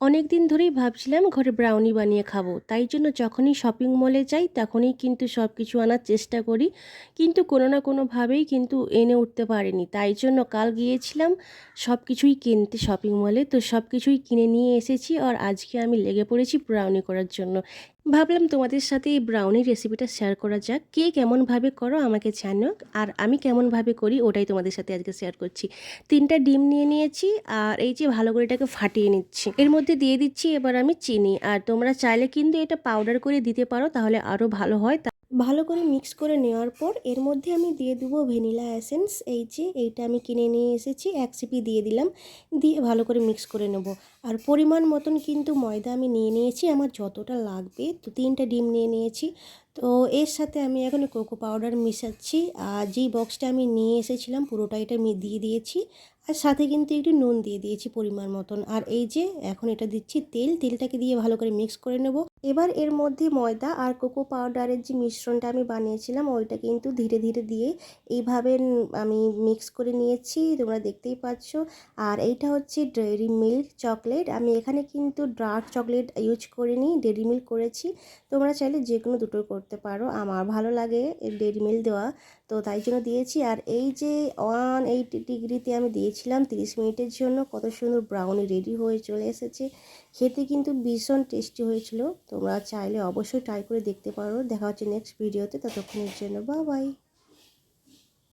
অনেক দিন ধরেই ভাবছিলাম ঘরে ব্রাউনি বানিয়ে খাব। তাই জন্য যখনই শপিং মলে যাই, তখনই কিন্তু সব কিছু আনার চেষ্টা করি। কিন্তু কোনো না কোনোভাবেই কিন্তু এনে উঠতে পারিনি। তাই জন্য কাল গিয়েছিলাম সব কিছুই কিনতে শপিং মলে তো সব কিছুই কিনে নিয়ে এসেছি আর আজকে আমি লেগে পড়েছি ব্রাউনি করার জন্য। ভাবলাম তোমাদের সাথে এই ব্রাউনি রেসিপিটা শেয়ার করা যাক। কে কেমনভাবে করো আমাকে জানো আর আমি কেমনভাবে করি ওটাই তোমাদের সাথে আজকে শেয়ার করছি। তিনটা ডিম নিয়ে নিয়েছি আর এই যে ভালো করে এটাকে ফাটিয়ে নিচ্ছি। এর মধ্যে দিয়ে দিচ্ছি এবার আমি চিনি। আর তোমরা চাইলে কিন্তু এটা পাউডার করে দিতে পারো, তাহলে আরও ভালো হয়। ভালো করে মিক্স করে নেওয়ার পর এর মধ্যে আমি দিয়ে দেবো ভ্যানিলা এসেন্স। এই যে, এইটা আমি কিনে নিয়ে এসেছি, এক সিপি দিয়ে দিলাম। দিয়ে ভালো করে মিক্স করে নেব। আর পরিমাণ মতন কিন্তু ময়দা আমি নিয়ে নিয়েছি, আমার যতটা লাগবে তো তিনটা ডিম নিয়ে নিয়েছি। তো এর সাথে আমি এখন কোকো পাউডার মিশাচ্ছি আর যেই বক্সটা আমি নিয়ে এসেছিলাম পুরোটা এটা দিয়ে দিয়েছি আর সাথে কিন্তু একটু নুন দিয়ে দিয়েছি পরিমাণ মতন। আর এই যে এখন এটা দিচ্ছি তেল, তেলটাকে দিয়ে ভালো করে মিক্স করে নেব। এবার এর মধ্যে ময়দা আর কোকো পাউডারের যে মিশ্রণটা আমি বানিয়েছিলাম ওইটা কিন্তু ধীরে ধীরে দিয়ে এইভাবে আমি মিক্স করে নিয়েছি, তোমরা দেখতেই পাচ্ছ। আর এইটা হচ্ছে ডেয়ারি মিল্ক চকলেট আমি এখানে কিন্তু ডার্ক চকলেট ইউজ করিনি ডেয়ারি মিল্ক করেছি। তোমরা চাইলে যে কোনো দুটো করতে পারো। আমার ভালো লাগে ডেড মিল দেওয়া। তো তাই জন্য দিয়েছি। আর এই যে ওয়ান এইট ডিগ্রিতে আমি দিয়েছিলাম তিরিশ মিনিটের জন্য, কত সুন্দর ব্রাউনি রেডি হয়ে চলে এসেছে। খেতে কিন্তু ভীষণ টেস্টি হয়েছিল। তোমরা চাইলে অবশ্যই ট্রাই করে দেখতে পারো। দেখা হচ্ছে নেক্সট ভিডিওতে ততক্ষণের জন্য বা বাই